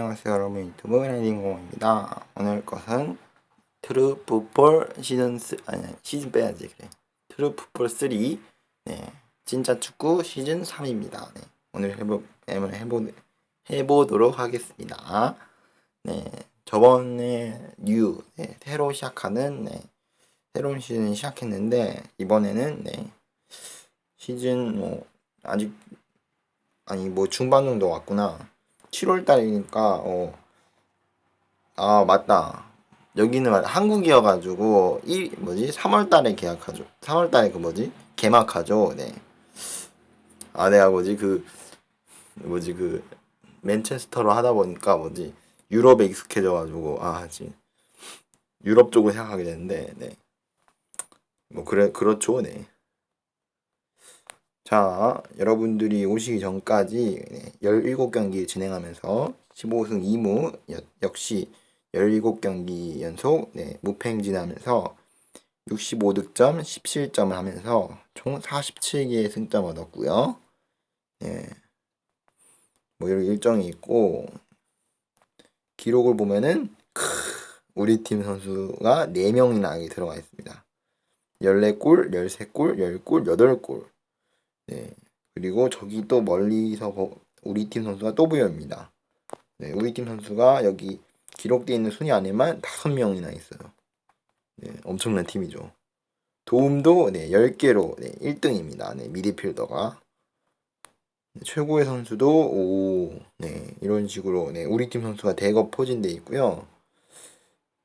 안녕하세요 여러분. 유튜브 라이딩공입니다. 오늘 것은 트루 풋볼 시즌 3 아니 시즌 빼야지 그래. 트루 풋볼 3 네, 진짜 축구 시즌 3입니다. 네, 오늘 해보, 해보, 해보도록 하겠습니다. 네 저번에 뉴 네, 새로 시작하는 네, 새로운 시즌 시작했는데 이번에는 네, 시즌 뭐 아직 아니 뭐 중반 정도 왔구나 7월 달이니까 어. 아 맞다. 여기는 말- 한국이어가지고 이 뭐지? 3월 달에 계약하죠. 3월 달에 그 뭐지? 개막하죠. 네 아 내가 뭐지? 그 뭐지? 그 맨체스터로 하다 보니까 뭐지? 유럽에 익숙해져가지고 아 지금 유럽 쪽을 생각하게 되는데 네 뭐 그래 그렇죠. 네 자, 여러분들이 오시기 전까지 네, 17경기 진행하면서 15승 2무 역시 17경기 연속 네, 무패 행진하면서 65득점 17점을 하면서 총 47개의 승점을 얻었고요. 네. 뭐 이런 일정이 있고 기록을 보면은 크, 우리 팀 선수가 4명이나 여기 들어가 있습니다. 14골, 13골, 10골, 8골. 네. 그리고 저기 또 멀리서 보- 우리 팀 선수가 또 보여입니다. 네, 우리 팀 선수가 여기 기록되어 있는 순위 안에만 다섯 명이나 있어요. 네, 엄청난 팀이죠. 도움도 네, 10개로 네, 1등입니다. 네, 미드필더가. 네, 최고의 선수도 오, 네, 이런 식으로 네, 우리 팀 선수가 대거 포진돼 있고요.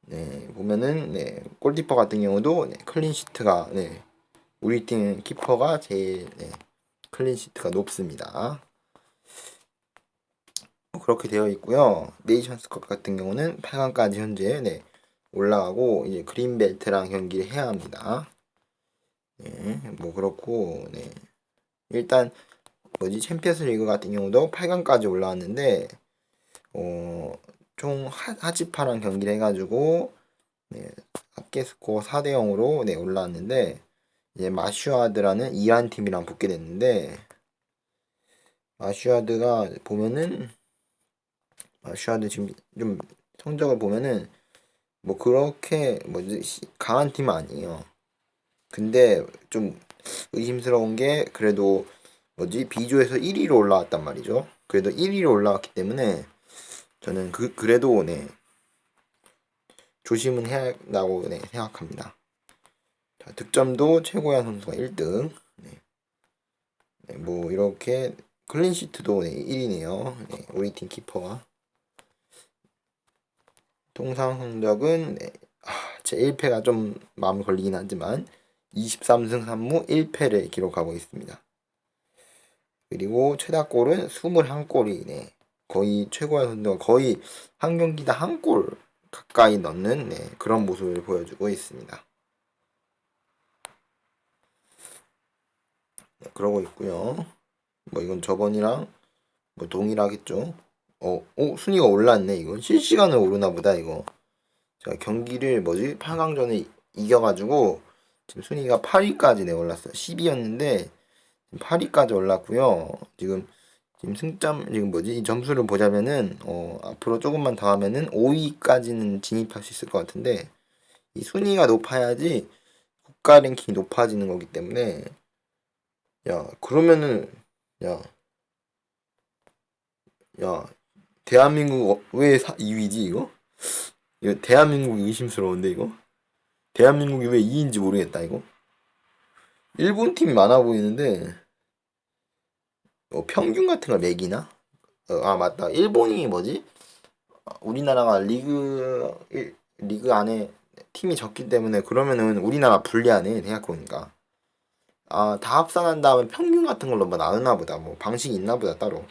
네, 보면은 네, 골키퍼 같은 경우도 네, 클린시트가 네, 우리 팀 키퍼가 제일 네, 클린시트가 높습니다. 뭐 그렇게 되어 있고요. 네이션스컵 같은 경우는 8강까지 현재 네, 올라가고 이제 그린벨트랑 경기를 해야 합니다. 네, 뭐 그렇고 네. 일단 뭐지 챔피언스 리그 같은 경우도 8강까지 올라왔는데 어, 총 하, 하지파랑 경기를 해가지고 네, 합계 스코어 4대 0으로 네, 올라왔는데 이제 마슈아드라는 이란 팀이랑 붙게 됐는데 마슈아드가 보면은 마슈아드 지금 좀 성적을 보면은 뭐 그렇게 시- 강한 팀은 아니에요. 근데 좀 의심스러운 게 그래도 뭐지 비조에서 1위로 올라왔단 말이죠. 그래도 1위로 올라왔기 때문에 저는 그 그래도 네 조심은 해야 한다고 네, 생각합니다. 자, 득점도 최고야 선수가 1등. 네. 네, 뭐 이렇게 클린시트도 네, 1위네요. 네, 우리 팀 키퍼가. 통상 성적은 네, 아, 제 1패가 좀 마음 걸리긴 하지만 23승 3무 1패를 기록하고 있습니다. 그리고 최다 골은 21골이 네, 거의 최고야 선수가 거의 한 경기다 한골 가까이 넣는 네, 그런 모습을 보여주고 있습니다. 네, 그러고 있고요. 뭐 이건 저번이랑 뭐 동일하겠죠. 어, 오, 순위가 올랐네. 이건 실시간으로 오르나 보다 이거. 제가 경기를 뭐지 8강전에 이겨가지고 지금 순위가 8위까지 내 올랐어요. 10위였는데 8위까지 올랐고요. 지금 지금 승점 지금 뭐지 이 점수를 보자면은 어 앞으로 조금만 더 하면은 5위까지는 진입할 수 있을 것 같은데 이 순위가 높아야지 국가 랭킹이 높아지는 거기 때문에 야 그러면은 야 야, 대한민국 어- 왜 2위지 이거? 이거 대한민국이 의심스러운데 이거? 대한민국이 왜 2위인지 모르겠다 이거. 일본 팀이 많아 보이는데 어, 평균 같은 걸 매기나? 어, 아 맞다. 일본이 뭐지? 어, 우리나라가 리그 일- 리그 안에 팀이 적기 때문에 그러면은 우리나라 불리하네 생각해보니까. 아, 다 합산한 다음에 평균 같은 걸로 뭐 나누나 보다. 뭐 방식이 있나 보다 따로.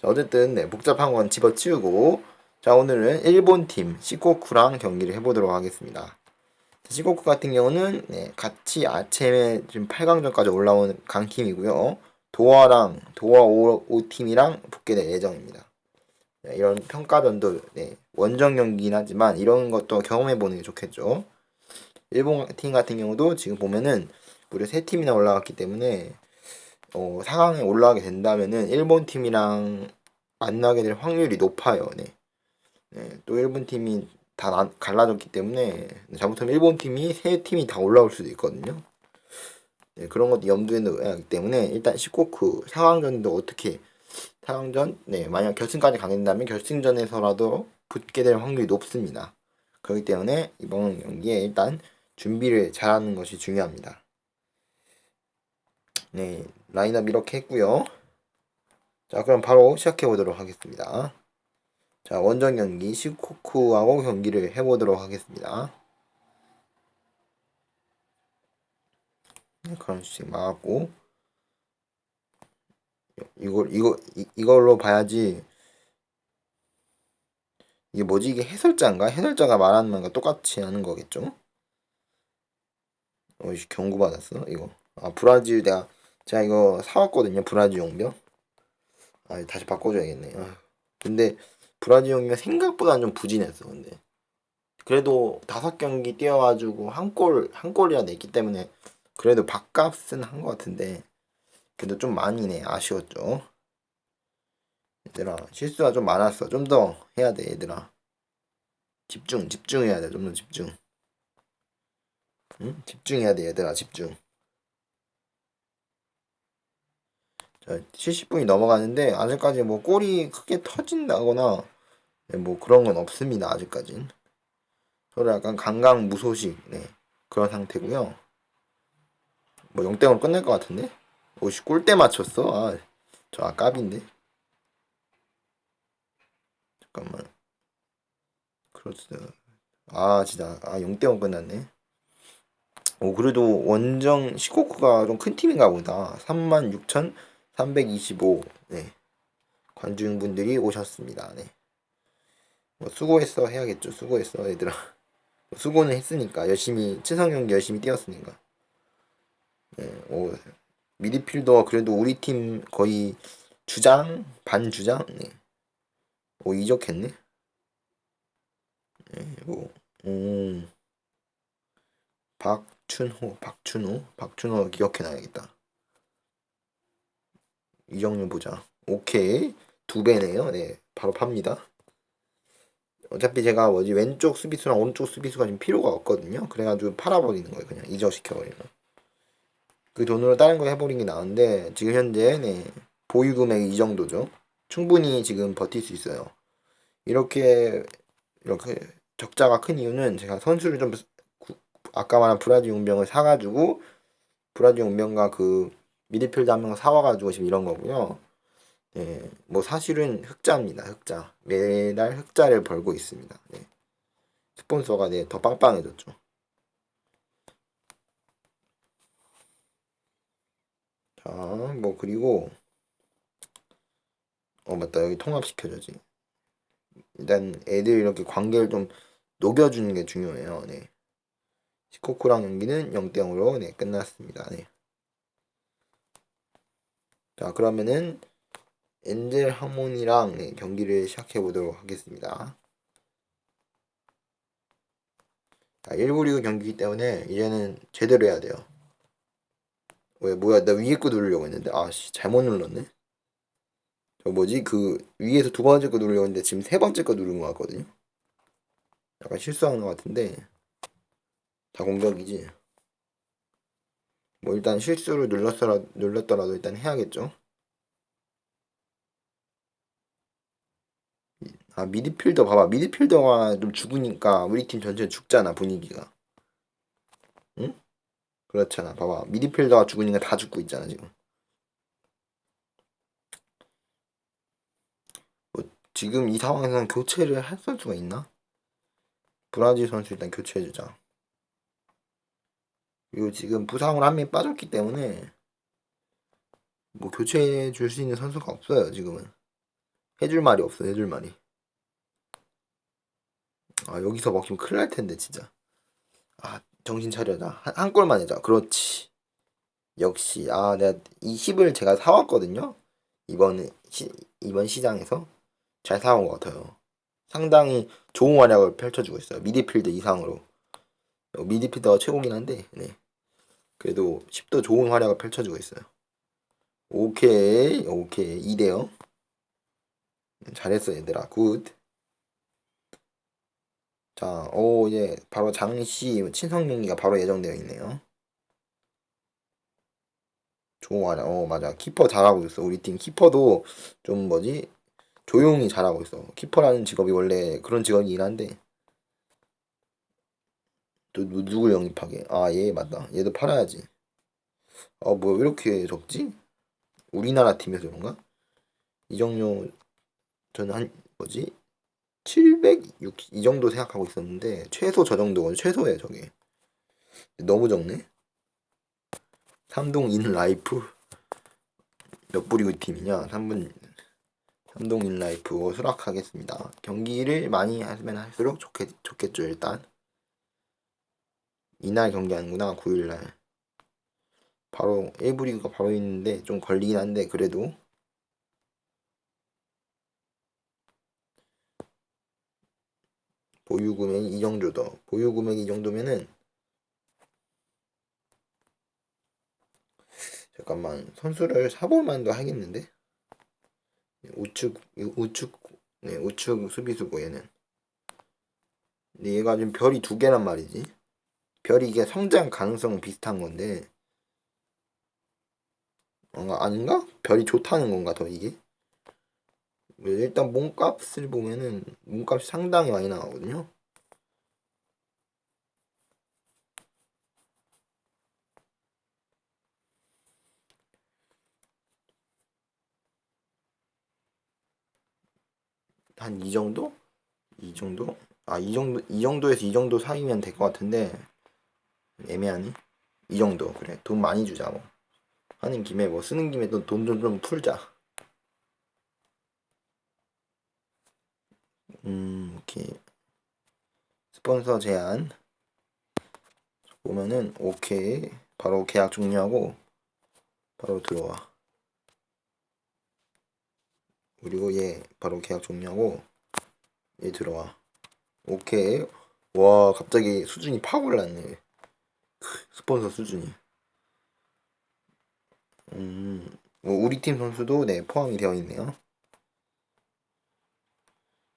자, 어쨌든 네, 복잡한 건 집어치우고 자, 오늘은 일본 팀 시코쿠랑 경기를 해 보도록 하겠습니다. 자, 시코쿠 같은 경우는 네, 같이 아체메 지금 8강전까지 올라온 강팀이고요. 도화랑 도화 5, 5팀이랑 붙게 될 예정입니다. 네, 이런 평가전도 네, 원정 경기긴 하지만 이런 것도 경험해 보는 게 좋겠죠. 일본 팀 같은 경우도 지금 보면은 무려 세 팀이나 올라갔기 때문에 어, 4강에 올라가게 된다면은 일본 팀이랑 만나게 될 확률이 높아요. 네. 네, 또 일본 팀이 다 나- 갈라졌기 때문에 잘못하면 일본 팀이 세 팀이 다 올라올 수도 있거든요. 네, 그런 것도 염두에 넣어야 하기 때문에 일단 19크 상황전도 어떻게 상황전 네 만약 결승까지 가겠다면 결승전에서라도 붙게 될 확률이 높습니다. 그렇기 때문에 이번 경기에 일단 준비를 잘하는 것이 중요합니다. 네 라인업 이렇게 했고요. 자 그럼 바로 시작해 보도록 하겠습니다. 자 원정 경기 시코쿠하고 경기를 해 보도록 하겠습니다. 네, 그런 식 막았고 이걸 이거 이, 이걸로 봐야지 이게 뭐지 이게 해설자인가 해설자가 말하는 말과 똑같이 하는 거겠죠? 어이씨 경고 받았어 이거 아 브라질 내가 제가 이거 사왔거든요 브라질 용병. 아 다시 바꿔줘야겠네 아, 근데 브라질 용병 생각보다 좀 부진했어 근데. 그래도 다섯 경기 뛰어가지고 한 골 한 골이나 냈기 때문에 그래도 밥값은 한 것 같은데 그래도 좀 많이네 아쉬웠죠. 얘들아 실수가 좀 많았어. 좀 더 해야 돼 얘들아. 집중 집중해야 돼. 좀 더 집중. 응? 집중해야 돼 얘들아 집중 자 70분이 넘어가는데 아직까지 뭐 골이 크게 터진다거나 네, 뭐 그런 건 없습니다 아직까진. 서로 약간 강강 무소식 네 그런 상태고요. 뭐 0대0으로 끝날 것 같은데? 오씨 골대 맞췄어. 아, 저 아깝인데. 잠깐만. 그렇지 아 진짜. 아 0대0 끝났네. 오 그래도 원정 시코쿠가 좀 큰 팀인가 보다 36,325 네. 관중분들이 오셨습니다. 네. 뭐 수고했어 해야겠죠. 수고했어 얘들아. 수고는 했으니까 열심히 친선 경기 열심히 뛰었으니까. 네, 오, 미드필더 그래도 우리 팀 거의 주장? 반 주장? 네. 오 이적했네. 네, 뭐, 음, 박춘호, 박춘호, 박춘호 기억해놔야겠다. 이정료 보자. 오케이 두 배네요. 네, 바로 팝니다. 어차피 제가 뭐지 왼쪽 수비수랑 오른쪽 수비수가 지금 필요가 없거든요. 그래가지고 팔아버리는 거예요. 그냥 이적시켜버리는. 그 돈으로 다른 거 해버리는 게 나은데 지금 현재 네, 보유 금액이 이 정도죠. 충분히 지금 버틸 수 있어요. 이렇게 이렇게 적자가 큰 이유는 제가 선수를 좀 구- 아까 말한 브라질 용병을 사가지고 브라질 용병과 그 미드필드 한 명 사와가지고 지금 이런 거고요. 네, 뭐 사실은 흑자입니다. 흑자 매달 흑자를 벌고 있습니다. 네. 스폰서가 네, 더 빵빵해졌죠. 자, 뭐 그리고 어 맞다 여기 통합시켜줘지. 일단 애들 이렇게 관계를 좀 녹여주는 게 중요해요. 네. 시코쿠랑 경기는 0대0으로 네, 끝났습니다. 네. 자 그러면은 엔젤 하모니랑 네, 경기를 시작해 보도록 하겠습니다. 자, 1부 리그 경기이기 때문에 이제는 제대로 해야 돼요. 왜 뭐야 나 위에 거 누르려고 했는데 아씨 잘못 눌렀네. 저 뭐지 그 위에서 두 번째 거 누르려고 했는데 지금 세 번째 거 누른 거 같거든요. 약간 실수한 것 같은데 다 공격이지. 뭐 일단 실수를 눌렀더라 눌렀더라도 일단 해야겠죠. 아 미드필더 봐봐 미드필더가 좀 죽으니까 우리 팀 전체 죽잖아 분위기가. 응? 그렇잖아 봐봐 미드필더가 죽으니까 다 죽고 있잖아 지금. 지금 이 상황에서는 교체를 할 선수가 있나? 브라질 선수 일단 교체해주자. 그리고 지금 부상으로 한 명이 빠졌기 때문에 뭐 교체해 줄 수 있는 선수가 없어요 지금은. 해줄 말이 없어 해줄 말이. 아 여기서 먹히면 큰일 날 텐데 진짜. 아 정신 차려라 한, 한 골만 해자. 그렇지. 역시 아 내가 이 힙을 제가 사왔거든요. 이번 시, 이번 시장에서 잘 사온 것 같아요. 상당히 좋은 활약을 펼쳐주고 있어요. 미드필드 이상으로. 어, 미드필더가 최고긴 한데, 네. 그래도 10도 좋은 활약을 펼쳐주고 있어요. 오케이, 오케이. 2대0. 잘했어, 얘들아. 굿. 자, 오, 이제 바로 장시 친선 경기가 바로 예정되어 있네요. 좋아라. 어, 맞아. 키퍼 잘하고 있어. 우리 팀 키퍼도 좀 뭐지? 조용히 잘하고 있어. 키퍼라는 직업이 원래 그런 직업이긴 한데. 또 누, 누굴 영입하게? 아, 얘 맞다. 얘도 팔아야지. 어, 뭐, 왜 이렇게 적지? 우리나라 팀에서 그런가? 이정료, 저는 한, 뭐지? 700, 6, 이 정도 생각하고 있었는데, 최소 저 정도거든. 최소예요, 저게. 너무 적네? 삼동 인 라이프. 몇 부리고 팀이냐? 3분, 삼동 인 라이프 수락하겠습니다. 경기를 많이 하면 할수록 좋겠, 좋겠죠, 일단. 이날 경기하는구나, 9일날. 바로 1부 리그가 바로 있는데 좀 걸리긴 한데 그래도 보유 금액이 이 정도다. 보유 금액이 이 정도면은 잠깐만 선수를 사볼 만도 하겠는데 우측 우측 네 우측 수비수고 얘는 근데 얘가 지금 별이 두 개란 말이지 별이 이게 성장 가능성 비슷한 건데 어, 아닌가? 별이 좋다는 건가 더 이게? 일단 몸값을 보면은 몸값이 상당히 많이 나가거든요. 한 이 정도? 이 정도? 아, 이 정도, 이 정도에서 이 정도 사이면 될 것 같은데, 애매하니? 이 정도, 그래. 돈 많이 주자, 뭐. 하는 김에 뭐 쓰는 김에 또 돈 좀 좀 풀자. 음, 오케이. 스폰서 제한. 보면은, 오케이. 바로 계약 종료하고, 바로 들어와. 그리고 얘, 바로 계약 종료하고, 얘 들어와. 오케이. 와, 갑자기 수준이 팍 올랐네. 스폰서 수준이. 음, 뭐 우리 팀 선수도 네 포함이 되어 있네요.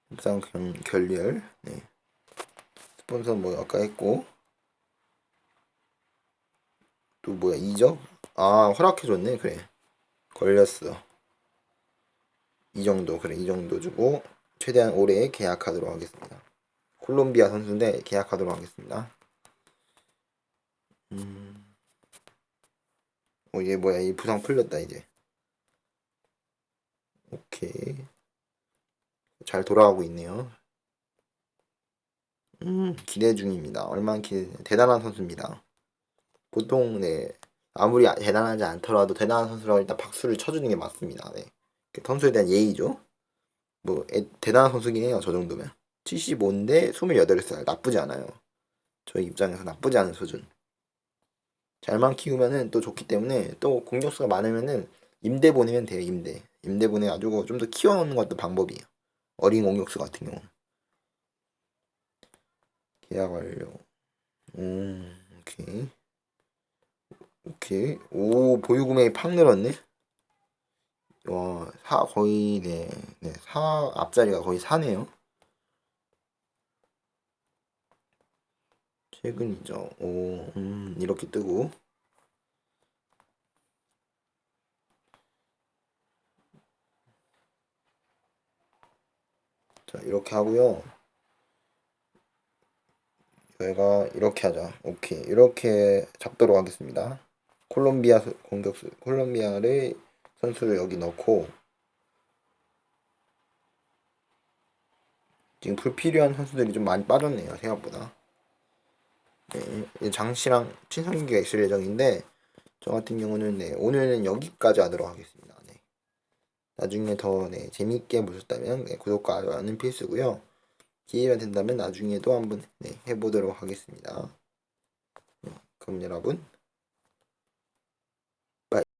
협상 결, 결렬, 네. 스폰서 뭐 아까 했고 또 뭐야 이적? 아 허락해줬네 그래 걸렸어. 이 정도 그래 이 정도 주고 최대한 올해 계약하도록 하겠습니다. 콜롬비아 선수인데 계약하도록 하겠습니다. 음. 어, 얘 뭐야, 이 부상 풀렸다, 이제. 오케이. 잘 돌아가고 있네요. 음, 기대 중입니다. 얼마나 기대, 대단한 선수입니다. 보통, 네, 아무리 대단하지 않더라도 대단한 선수라고 일단 박수를 쳐주는 게 맞습니다. 네. 그 선수에 대한 예의죠. 뭐, 애, 대단한 선수긴 해요, 저 정도면. 75인데 28살. 나쁘지 않아요. 저희 입장에서 나쁘지 않은 수준. 잘만 키우면은 또 좋기 때문에 또 공격수가 많으면은 임대 보내면 돼요 임대. 임대 보내가지고 좀 더 키워놓는 것도 방법이에요. 어린 공격수 같은 경우 계약 완료. 음 오케이. 오케이. 오 보유 금액이 팍 늘었네? 와 사 거의 네네 사 앞자리가 거의 사네요 최근이죠. 오, 음, 이렇게 뜨고. 자, 이렇게 하고요. 저희가 이렇게 하자. 오케이. 이렇게 잡도록 하겠습니다. 콜롬비아 공격수, 콜롬비아를 선수를 여기 넣고, 지금 불필요한 선수들이 좀 많이 빠졌네요. 생각보다. 네, 장 씨랑 친선기가 있을 예정인데 저 같은 경우는 네, 오늘은 여기까지 하도록 하겠습니다. 네. 나중에 더 네, 재밌게 보셨다면 네, 구독과 좋아요는 필수고요. 기회가 된다면 나중에도 한번 네, 해보도록 하겠습니다. 네, 그럼 여러분